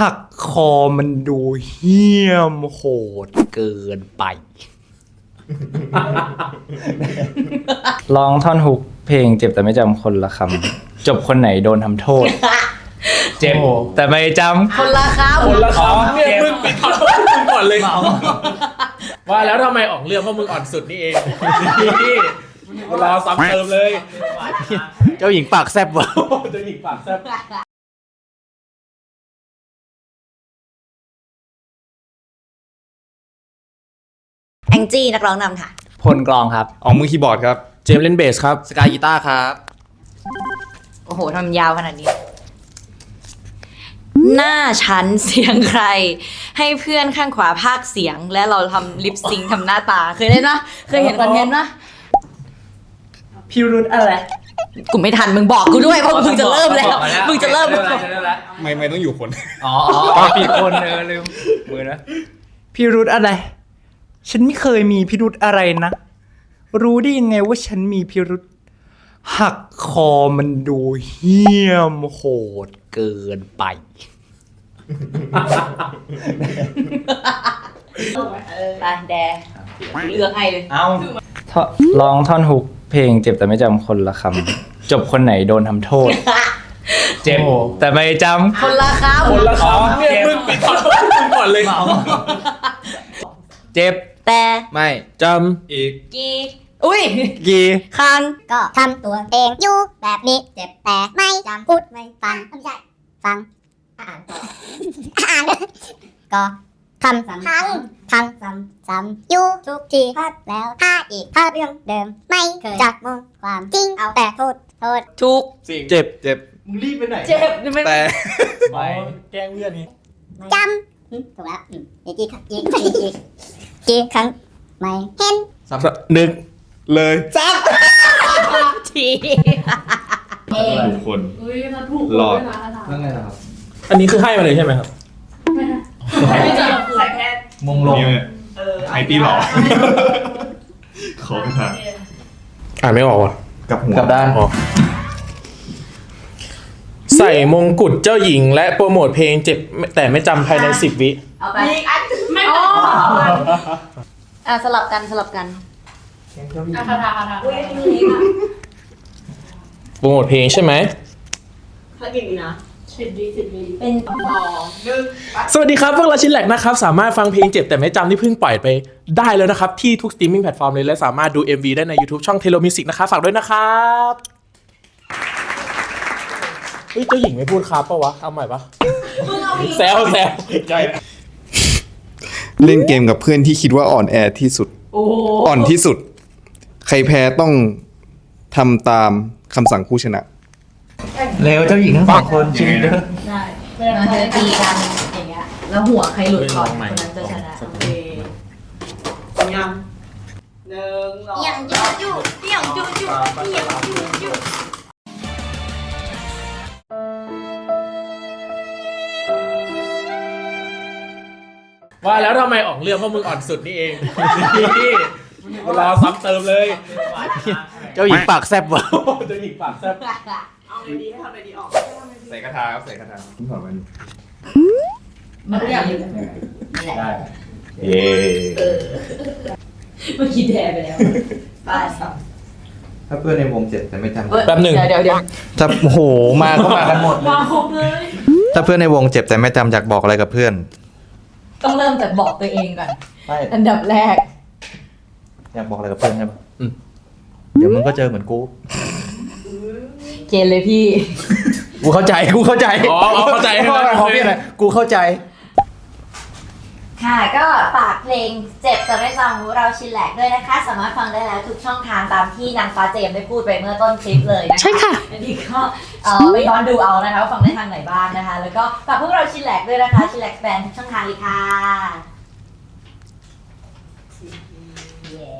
หักคอมันดูเหี้ยมโหดเกินไปลองท่อนฮุกเพลงเจ็บแต่ไม่จำคนละคำ จบคนไหนโดนทำโทษ เจ็บแต่ไม่จำคนละครับคนละอ๋อคำเนี่ยเจ็บมึงปิดคำพูดมึงก่อนเลย ว่าแล้วทำไมออกเรื่องเพราะมึงอ่อนสุดนี่เองนี่รอซ้ำเติมเลย เจ้าหญิงปากแซบเวอร์เจะหญิงปากแซ่บ แองจี้นักร้องนำค่ะ พลกรองครับออกมือคีย์บอร์ดครับ เจมส์เล่นเบสครับ สกายกีตาร์ครับ โอ้โหทำยาวขนาดนี้ หน้าฉันเสียงใคร ให้เพื่อนข้างขวาภาคเสียง และเราทำลิปซิงค์ทำหน้าตา เคยเล่นปะเคยเห็นคอนเทนต์ปะพิรุธอะไรกูไม่ทันมึงบอกกูด้วยเพราะมึงจะเริ่มแล้วมึงจะเริ่มแล้วไม่ไม่ต้องอยู่คน อ๋ออ๋ออ๋อปีคนเออลืมมือนะพิรุธอะไร ฉันไม่เคยมีพิรุธอะไรนะ รู้ได้ยังไงว่าฉันมีพิรุธหักคอมันดูเหี้ยมโหดเกินไป ไปแดเลือกให้เลยเอาลองท่อนฮุกเพลงเจ็บแต่ไม่จำคนละคำ จบคนไหนโดนทำโทษ เจ็บแต่ไม่จำคนละครับคนละคำเนี่ยมึงปิดคำพูดมึงก่อนเลย เจ็บ แต่ไม่จอีก กี อุ้ยกี่คันก็ทำตัวเองอยู่แบบนี้เจ็บแต่ไม่จำพูดไม่ฟังไม่ใช่ฟังอ่านต่ออ่านก็ทำซ้ำทั้งทำซ้ำซ้ำอยู่ทุกทีพลาดแล้วพลาดอีกพลาดเรื่องเดิม ไม่เคยจักมองความจริงเอาแต่โทษโทษถูกเจ็บเจ็บมึงรีบไปไหนเจ็บไม่แต่ไม่ำแกล้งเพื่อนนี่จำอืมถูกแล้วอืมอีกกี่ครั้งอีกอีกอีก กี่ครั้งไม่เห็นนึกเลยทีทุกคนอุ้ยเราถูกหลอดด้วยนะเรื่องอะไรนะครับ อันนี้คือให้มาเลยใช่ไหมครับไม่เจอใส่แค่มงลงนี่เนี่ยไอตีหล่อขอไม่ทันอ่านไม่ออกว่ะกับหัวกลับด้านใส่มงกุฎเจ้าหญิงและโปรโมทเพลงเจ็บแต่ไม่จำภายในสิบวิ เอาไปไม่อ๋เป็อน อะสลับกันสลับกัน อาคาถาคาถาโปรโมทเพลงใช่ไหมสิบดีสิบดีเป็นสองหนึ่งสวัสดีครับ พวกเราชินแหลกนะครับ สามารถฟังเพลงเจ็บแต่ไม่จำที่เพิ่งปล่อยไปได้แล้วนะครับ ที่ทุกสตรีมมิ่งแพลตฟอร์มเลย และสามารถดู MV ได้ใน YouTube ช่อง t e l o Music นะครับ ฝากด้วยนะครับเฮ้ยเจ้าหญิงไม่พูดครับปะวะ เอาใหม่ปะแซวแซว ใจ เล่นเกมกับเพื่อนที่คิดว่าอ่อนแอที่สุดอ่อนที่สุด ใครแพ้ต้องทำตามคำสั่งผู้ชนะ เร็วเจ้าหญิงทั้งสองคนชิมเด้อได้ไม่มันได้จะตีกันอย่างเงี้ย แล้วหัวใครหลุดก่อนคนนั้นจะชนะโอเคยังหนึ่งสองเอี่ยงจูจูเอี่ยงจูจูเอี่ยงจูจู ว่าแล้วทำไมออกเรื่องเพราะมึงอ่อนสุดนี่เองนี่รอซ้ำเติมเลยเจ้าหญิงปากแซบเวอร์เจ้าหญิงปากแซ่บเอาเลยดีให้ทำเลยดีออกใส่กระทาครับใส่กระทาคุณถอดมันมันทุกอย่างอยู่เย้เมื่อกี้แดไปแล้วป้าสองถ้าเพื่อนในวงเจ็บแต่ไม่จำแป๊บหนึ่งเดี๋ยวเดี๋ยวเดี๋ยวถ้าโอ้โหมาก็มากันหมดมาครบเลยถ้าเพื่อนในวงเจ็บแต่ไม่จำอยากบอกอะไรกับเพื่อน ต้องเริ่มจากบอกตัวเองก่อน ไม่อันดับแรก อยากบอกอะไรกับเพื่อนใช่ปะอืมเดี๋ยวมึงก็เจอเหมือนกู เกณฑ์เลยพี่ กูเข้าใจ กูเข้าใจอ๋ออ๋อเข้าใจใช่ไหมพอพี่อะไรกูเข้าใจ ค่ะก็ฝากเพลงเจ็บแต่ไม่จำของเราชินแหลกด้วยนะคะ สามารถฟังได้แล้วทุกช่องทางตามที่นางฟ้าเจมส์ได้พูดไปเมื่อต้นคลิปเลยนะคะใช่ค่ะอันนี้ก็เอ่อไปย้อนดูเอานะคะว่าฟังได้ทางไหนบ้างนะคะ แล้วก็ฝากพวกเราชินแหลกด้วยนะคะชินแหลกแบนทุกช่องทางเลยค่ะเย้